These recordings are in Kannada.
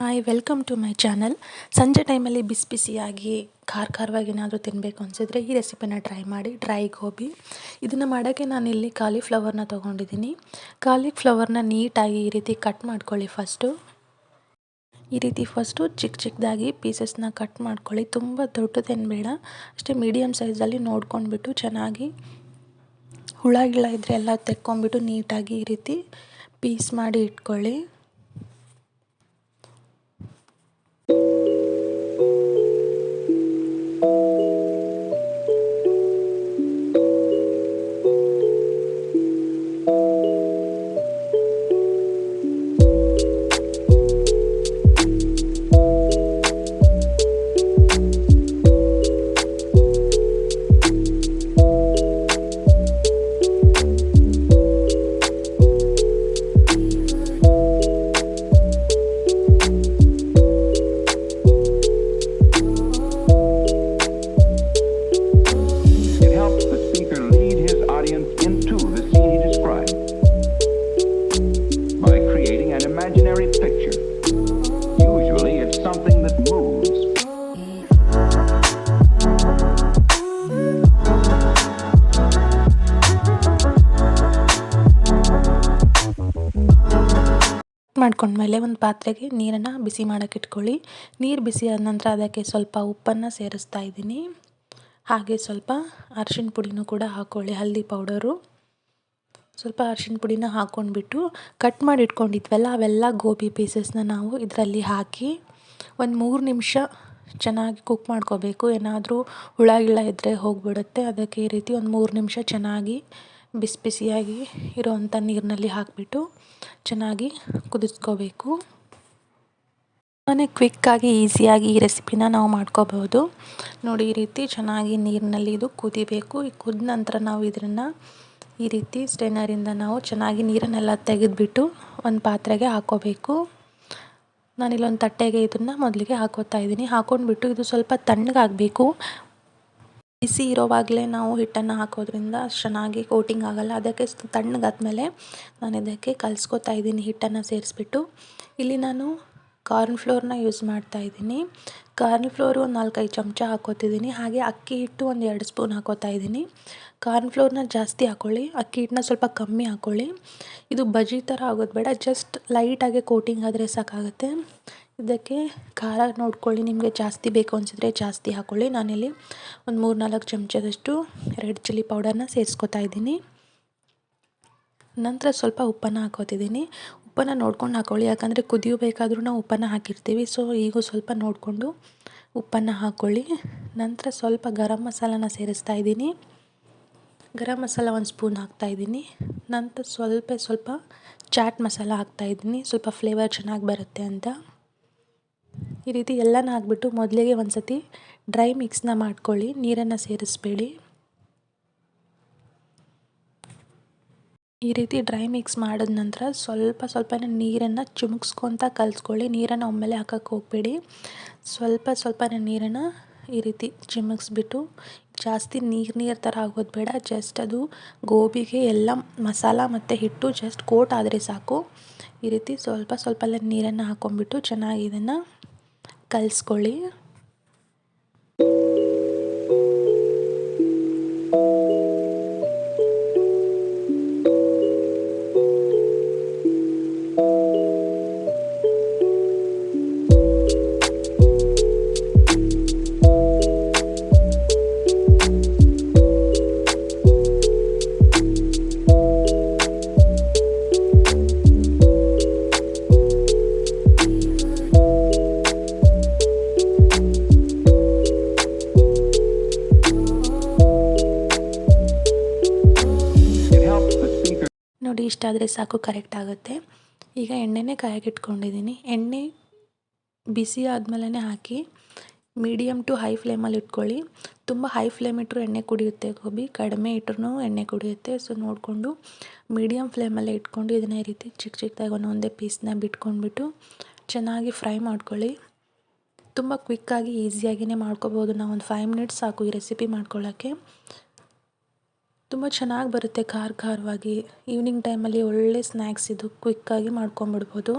Hi welcome to my channel ಸಂಜೆ ಟೈಮಲ್ಲಿ ಬಿಸಿ ಬಿಸಿಯಾಗಿ ಖಾರ ಖಾರವಾಗಿ ಏನಾದರೂ ತಿನ್ನಬೇಕು ಅನಿಸಿದ್ರೆ ಈ ರೆಸಿಪಿನ ಟ್ರೈ ಮಾಡಿ ಡ್ರೈ ಗೋಬಿ. ಇದನ್ನು ಮಾಡೋಕ್ಕೆ ನಾನಿಲ್ಲಿ ಕಾಲಿಫ್ಲವರ್ನ ತೊಗೊಂಡಿದ್ದೀನಿ. ಕಾಲಿಫ್ಲವರ್ನ ನೀಟಾಗಿ ಈ ರೀತಿ ಕಟ್ ಮಾಡ್ಕೊಳ್ಳಿ ಫಸ್ಟು ಈ ರೀತಿ ಫಸ್ಟು ಚಿಕ್ಕ ಚಿಕ್ಕದಾಗಿ ಪೀಸಸ್ನ ಕಟ್ ಮಾಡ್ಕೊಳ್ಳಿ. ತುಂಬ ದೊಡ್ಡದೇನು ಬೇಡ, ಅಷ್ಟೇ ಮೀಡಿಯಮ್ ಸೈಜಲ್ಲಿ ನೋಡ್ಕೊಂಡ್ಬಿಟ್ಟು ಚೆನ್ನಾಗಿ ಹುಳ, ಗಿಳ ಇದ್ದರೆ ಎಲ್ಲ ತೆಕ್ಕೊಂಬಿಟ್ಟು ನೀಟಾಗಿ ಈ ರೀತಿ ಪೀಸ್ ಮಾಡಿ ಇಟ್ಕೊಳ್ಳಿ. ಮಾಡ್ಕೊಂಡ್ಮೇಲೆ ಒಂದು ಪಾತ್ರೆಗೆ ನೀರನ್ನು ಬಿಸಿ ಮಾಡೋಕ್ಕೆ ಇಟ್ಕೊಳ್ಳಿ. ನೀರು ಬಿಸಿ ಆದ ನಂತರ ಅದಕ್ಕೆ ಸ್ವಲ್ಪ ಉಪ್ಪನ್ನು ಸೇರಿಸ್ತಾ ಇದ್ದೀನಿ. ಹಾಗೆ ಸ್ವಲ್ಪ ಅರ್ಶಿನ ಪುಡಿನೂ ಕೂಡ ಹಾಕ್ಕೊಳ್ಳಿ ಹಲ್ದಿ ಪೌಡರು. ಸ್ವಲ್ಪ ಅರ್ಶಿನ ಪುಡಿನ ಹಾಕ್ಕೊಂಡ್ಬಿಟ್ಟು ಕಟ್ ಮಾಡಿ ಇಟ್ಕೊಂಡಿದ್ವಲ್ಲ, ಅವೆಲ್ಲ ಗೋಬಿ ಪೀಸಸ್ನ ನಾವು ಇದರಲ್ಲಿ ಹಾಕಿ ಒಂದು ಮೂರು ನಿಮಿಷ ಚೆನ್ನಾಗಿ ಕುಕ್ ಮಾಡ್ಕೋಬೇಕು. ಏನಾದರೂ ಹುಳ, ಗಿಳ ಇದ್ದರೆ ಹೋಗಿಬಿಡುತ್ತೆ. ಅದಕ್ಕೆ ಈ ರೀತಿ ಒಂದು ಮೂರು ನಿಮಿಷ ಚೆನ್ನಾಗಿ ಬಿಸಿ ಬಿಸಿಯಾಗಿ ಇರೋವಂಥ ನೀರಿನಲ್ಲಿ ಹಾಕಿಬಿಟ್ಟು ಚೆನ್ನಾಗಿ ಕುದಿಸ್ಕೋಬೇಕು. ತುಂಬಾ ಕ್ವಿಕ್ಕಾಗಿ ಈಸಿಯಾಗಿ ಈ ರೆಸಿಪಿನ ನಾವು ಮಾಡ್ಕೋಬಹುದು ನೋಡಿ, ಈ ರೀತಿ ಚೆನ್ನಾಗಿ ನೀರಿನಲ್ಲಿ ಇದು ಕುದಿಬೇಕು. ಈ ಕುದ ನಂತರ ನಾವು ಇದನ್ನು ಈ ರೀತಿ ಸ್ಟೈನರಿಂದ ನಾವು ಚೆನ್ನಾಗಿ ನೀರನ್ನೆಲ್ಲ ತೆಗೆದುಬಿಟ್ಟು ಒಂದು ಪಾತ್ರೆಗೆ ಹಾಕೋಬೇಕು. ನಾನಿಲ್ಲೊಂದು ತಟ್ಟೆಗೆ ಇದನ್ನು ಮೊದಲಿಗೆ ಹಾಕೋತಾ ಇದ್ದೀನಿ. ಹಾಕೊಂಡ್ಬಿಟ್ಟು ಇದು ಸ್ವಲ್ಪ ತಣ್ಣಗಾಗಬೇಕು. ಬಿಸಿ ಇರೋವಾಗಲೇ ನಾವು ಹಿಟ್ಟನ್ನು ಹಾಕೋದ್ರಿಂದ ಅಷ್ಟು ಚೆನ್ನಾಗಿ ಕೋಟಿಂಗ್ ಆಗೋಲ್ಲ. ಅದಕ್ಕೆ ತಣ್ಣಗಾದ್ಮೇಲೆ ನಾನು ಇದಕ್ಕೆ ಕಲಿಸ್ಕೋತಾ ಇದ್ದೀನಿ ಹಿಟ್ಟನ್ನು ಸೇರಿಸ್ಬಿಟ್ಟು. ಇಲ್ಲಿ ನಾನು ಕಾರ್ನ್ ಫ್ಲೋರ್ನ ಯೂಸ್ ಮಾಡ್ತಾ ಇದ್ದೀನಿ. ಕಾರ್ನ್ ಫ್ಲೋರು ಒಂದು ನಾಲ್ಕೈದು ಚಮಚ ಹಾಕೋತಿದ್ದೀನಿ ಹಾಗೆ ಅಕ್ಕಿ ಹಿಟ್ಟು ಒಂದು ಎರಡು ಸ್ಪೂನ್ ಹಾಕೋತಾ ಇದ್ದೀನಿ. ಕಾರ್ನ್ ಫ್ಲೋರ್ನ ಜಾಸ್ತಿ ಹಾಕ್ಕೊಳ್ಳಿ ಅಕ್ಕಿ ಹಿಟ್ಟನ್ನ ಸ್ವಲ್ಪ ಕಮ್ಮಿ ಹಾಕ್ಕೊಳ್ಳಿ ಇದು ಬಜಿ ಥರ ಆಗೋದು ಬೇಡ. ಜಸ್ಟ್ ಲೈಟಾಗಿ ಕೋಟಿಂಗ್ ಆದರೆ ಸಾಕಾಗುತ್ತೆ. ಇದಕ್ಕೆ ಖಾರ ನೋಡ್ಕೊಳ್ಳಿ, ನಿಮಗೆ ಜಾಸ್ತಿ ಬೇಕು ಅನಿಸಿದ್ರೆ ಜಾಸ್ತಿ ಹಾಕ್ಕೊಳ್ಳಿ ನಾನಿಲ್ಲಿ ಒಂದು ಮೂರು ನಾಲ್ಕು ಚಮಚದಷ್ಟು ರೆಡ್ ಚಿಲ್ಲಿ ಪೌಡರ್ನ ಸೇರಿಸ್ಕೊತಾ ಇದ್ದೀನಿ. ನಂತರ ಸ್ವಲ್ಪ ಉಪ್ಪನ್ನು ಹಾಕೋತಿದ್ದೀನಿ ಉಪ್ಪನ್ನು ನೋಡ್ಕೊಂಡು ಹಾಕ್ಕೊಳ್ಳಿ ಯಾಕಂದರೆ ಕುದಿಯಬೇಕಾದ್ರೂ ನಾವು ಉಪ್ಪನ್ನು ಹಾಕಿರ್ತೀವಿ. ಸೊ ಈಗ ಸ್ವಲ್ಪ ನೋಡಿಕೊಂಡು ಉಪ್ಪನ್ನು ಹಾಕ್ಕೊಳ್ಳಿ ನಂತರ ಸ್ವಲ್ಪ ಗರಂ ಮಸಾಲನ ಸೇರಿಸ್ತಾ ಇದ್ದೀನಿ. ಗರಂ ಮಸಾಲ ಒಂದು ಸ್ಪೂನ್ ಹಾಕ್ತಾಯಿದ್ದೀನಿ ನಂತರ ಸ್ವಲ್ಪ ಸ್ವಲ್ಪ ಚಾಟ್ ಮಸಾಲ ಹಾಕ್ತಾಯಿದ್ದೀನಿ ಸ್ವಲ್ಪ ಫ್ಲೇವರ್ ಚೆನ್ನಾಗಿ ಬರುತ್ತೆ ಅಂತ. ಈ ರೀತಿ ಎಲ್ಲನ ಹಾಕ್ಬಿಟ್ಟು ಮೊದಲಿಗೆ ಒಂದು ಸತಿ ಡ್ರೈ ಮಿಕ್ಸ್ನ ಮಾಡ್ಕೊಳ್ಳಿ, ನೀರನ್ನು ಸೇರಿಸ್ಬೇಡಿ. ಈ ರೀತಿ ಡ್ರೈ ಮಿಕ್ಸ್ ಮಾಡಿದ ನಂತರ ಸ್ವಲ್ಪ ಸ್ವಲ್ಪನೇ ನೀರನ್ನು ಚುಮುಕ್ಸ್ಕೊತ ಕಲಿಸ್ಕೊಳ್ಳಿ. ನೀರನ್ನು ಒಮ್ಮೆಲೆ ಹಾಕಕ್ಕೆ ಹೋಗಬೇಡಿ. ಸ್ವಲ್ಪ ಸ್ವಲ್ಪನೇ ನೀರನ್ನು ಈ ರೀತಿ ಚಿಮುಕ್ಸ್ಬಿಟ್ಟು, ಜಾಸ್ತಿ ನೀರು ನೀರು ಥರ ಆಗೋದು ಬೇಡ. ಜಸ್ಟ್ ಅದು ಗೋಬಿಗೆ ಎಲ್ಲ ಮಸಾಲ ಮತ್ತು ಹಿಟ್ಟು ಜಸ್ಟ್ ಕೋಟ್ ಆದರೆ ಸಾಕು. ಈ ರೀತಿ ಸ್ವಲ್ಪ ಸ್ವಲ್ಪ ನೀರನ್ನು ಹಾಕ್ಕೊಂಡ್ಬಿಟ್ಟು ಚೆನ್ನಾಗಿ ಇದನ್ನು ಕಲಿಸ್ಕೊಳ್ಳಿ. ನೋಡಿ ಇಷ್ಟಾದರೆ ಸಾಕು ಕರೆಕ್ಟ್ ಆಗುತ್ತೆ. ಈಗ ಎಣ್ಣೆನೇ ಕಾಯಕ್ಕೆ ಇಟ್ಕೊಂಡಿದ್ದೀನಿ ಎಣ್ಣೆ ಬಿಸಿ ಆದಮೇಲೆ ಹಾಕಿ ಮೀಡಿಯಮ್ ಟು ಹೈ ಫ್ಲೇಮಲ್ಲಿ ಇಟ್ಕೊಳ್ಳಿ. ತುಂಬ ಹೈ ಫ್ಲೇಮ್ ಇಟ್ಟರು ಎಣ್ಣೆ ಕುಡಿಯುತ್ತೆ ಗೋಬಿ, ಕಡಿಮೆ ಇಟ್ರೂ ಎಣ್ಣೆ ಕುಡಿಯುತ್ತೆ. ಸೊ ನೋಡಿಕೊಂಡು ಮೀಡಿಯಮ್ ಫ್ಲೇಮಲ್ಲೇ ಇಟ್ಕೊಂಡು ಇದನ್ನೇ ರೀತಿ ಚಿಕ್ಕ ಚಿಕ್ಕದಾಗಿ ಒಂದೊಂದೇ ಪೀಸ್ನ ಬಿಟ್ಕೊಂಡ್ಬಿಟ್ಟು ಚೆನ್ನಾಗಿ ಫ್ರೈ ಮಾಡ್ಕೊಳ್ಳಿ. ತುಂಬ ಕ್ವಿಕ್ಕಾಗಿ ಈಸಿಯಾಗಿಯೇ ಮಾಡ್ಕೋಬೋದು. ನಾವು ಒಂದು ಫೈವ್ ಮಿನಿಟ್ಸ್ ಸಾಕು ಈ ರೆಸಿಪಿ ಮಾಡ್ಕೊಳ್ಳೋಕ್ಕೆ. ತುಂಬ ಚೆನ್ನಾಗಿ ಬರುತ್ತೆ ಖಾರ ಖಾರವಾಗಿ. ಈವ್ನಿಂಗ್ ಟೈಮಲ್ಲಿ ಒಳ್ಳೆ ಸ್ನ್ಯಾಕ್ಸ್ ಇದು ಕ್ವಿಕ್ಕಾಗಿ ಮಾಡ್ಕೊಂಬಿಡ್ಬೋದು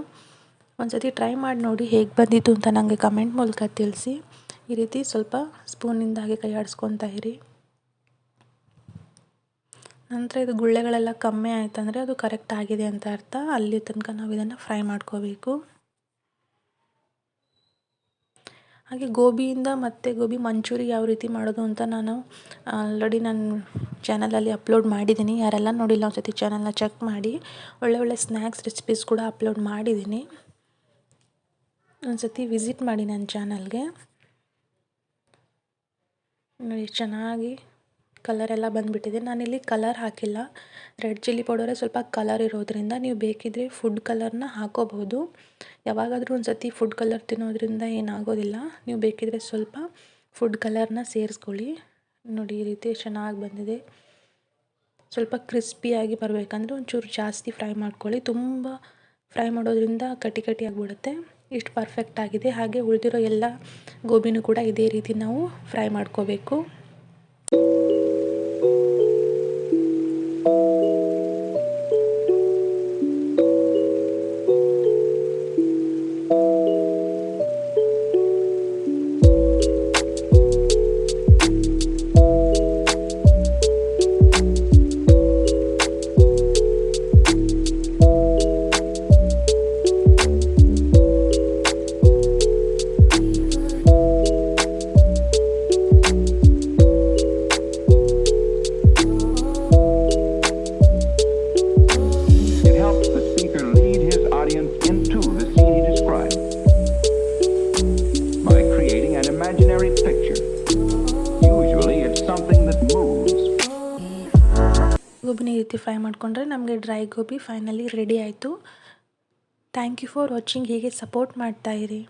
ಒಂದು ಸತಿ ಟ್ರೈ ಮಾಡಿ ನೋಡಿ ಹೇಗೆ ಬಂದಿತ್ತು ಅಂತ ನನಗೆ ಕಮೆಂಟ್ ಮೂಲಕ ತಿಳಿಸಿ. ಈ ರೀತಿ ಸ್ವಲ್ಪ ಸ್ಪೂನಿಂದ ಹಾಗೆ ಕೈ ಆಡಿಸ್ಕೊತಾ ಇರಿ. ನಂತರ ಇದು ಗುಳ್ಳೆಗಳೆಲ್ಲ ಕಮ್ಮಿ ಆಯ್ತಂದರೆ ಅದು ಕರೆಕ್ಟ್ ಆಗಿದೆ ಅಂತ ಅರ್ಥ. ಅಲ್ಲಿ ತನಕ ನಾವು ಇದನ್ನು ಫ್ರೈ ಮಾಡ್ಕೋಬೇಕು. ಹಾಗೆ ಗೋಬಿಯಿಂದ ಮತ್ತು ಗೋಬಿ ಮಂಚೂರಿ ಯಾವ ರೀತಿ ಮಾಡೋದು ಅಂತ ನಾನು ಆಲ್ರೆಡಿ ನನ್ನ ಚಾನಲಲ್ಲಿ ಅಪ್ಲೋಡ್ ಮಾಡಿದ್ದೀನಿ. ಯಾರೆಲ್ಲ ನೋಡಿಲ್ಲ ಒಂದು ಸತಿ ಚಾನಲ್ನ ಚೆಕ್ ಮಾಡಿ. ಒಳ್ಳೆ ಒಳ್ಳೆ ಸ್ನ್ಯಾಕ್ಸ್ ರೆಸಿಪೀಸ್ ಕೂಡ ಅಪ್ಲೋಡ್ ಮಾಡಿದ್ದೀನಿ. ಒಂದು ಸತಿ ವಿಸಿಟ್ ಮಾಡಿ ನನ್ನ ಚಾನಲ್ಗೆ. ನೋಡಿ, ಚೆನ್ನಾಗಿ ಕಲರ್ ಎಲ್ಲ ಬಂದುಬಿಟ್ಟಿದೆ. ನಾನಿಲ್ಲಿ ಕಲರ್ ಹಾಕಿಲ್ಲ. ರೆಡ್ ಚಿಲ್ಲಿ ಪೌಡರೇ ಸ್ವಲ್ಪ ಕಲರ್ ಇರೋದ್ರಿಂದ ನೀವು ಬೇಕಿದ್ರೆ ಫುಡ್ ಕಲರ್ನ ಹಾಕೋಬಹುದು. ಯಾವಾಗಾದರೂ ಒಂದು ಸತಿ ಫುಡ್ ಕಲರ್ ತಿನ್ನೋದ್ರಿಂದ ಏನಾಗೋದಿಲ್ಲ. ನೀವು ಬೇಕಿದ್ರೆ ಸ್ವಲ್ಪ ಫುಡ್ ಕಲರ್ನ ಸೇರಿಸ್ಕೊಳ್ಳಿ. ನೋಡಿ, ಈ ರೀತಿ ಚೆನ್ನಾಗಿ ಬಂದಿದೆ. ಸ್ವಲ್ಪ ಕ್ರಿಸ್ಪಿಯಾಗಿ ಬರಬೇಕಂದ್ರೆ ಒಂಚೂರು ಜಾಸ್ತಿ ಫ್ರೈ ಮಾಡ್ಕೊಳ್ಳಿ. ತುಂಬ ಫ್ರೈ ಮಾಡೋದ್ರಿಂದ ಕಟಿ ಕಟಿ ಆಗಿಬಿಡುತ್ತೆ. ಇಷ್ಟು ಪರ್ಫೆಕ್ಟ್ ಆಗಿದೆ. ಹಾಗೆ ಉಳಿದಿರೋ ಎಲ್ಲ ಗೋಬಿನೂ ಕೂಡ ಇದೇ ರೀತಿ ನಾವು ಫ್ರೈ ಮಾಡ್ಕೋಬೇಕು. ಗೋಬಿನ ಈ ರೀತಿ ಫ್ರೈ ಮಾಡಿಕೊಂಡ್ರೆ ನಮಗೆ ಡ್ರೈ ಗೋಬಿ ಫೈನಲಿ ರೆಡಿ ಆಯಿತು. ಥ್ಯಾಂಕ್ ಯು ಫಾರ್ ವಾಚಿಂಗ್ ಹೀಗೆ ಸಪೋರ್ಟ್ ಮಾಡ್ತಾಯಿರಿ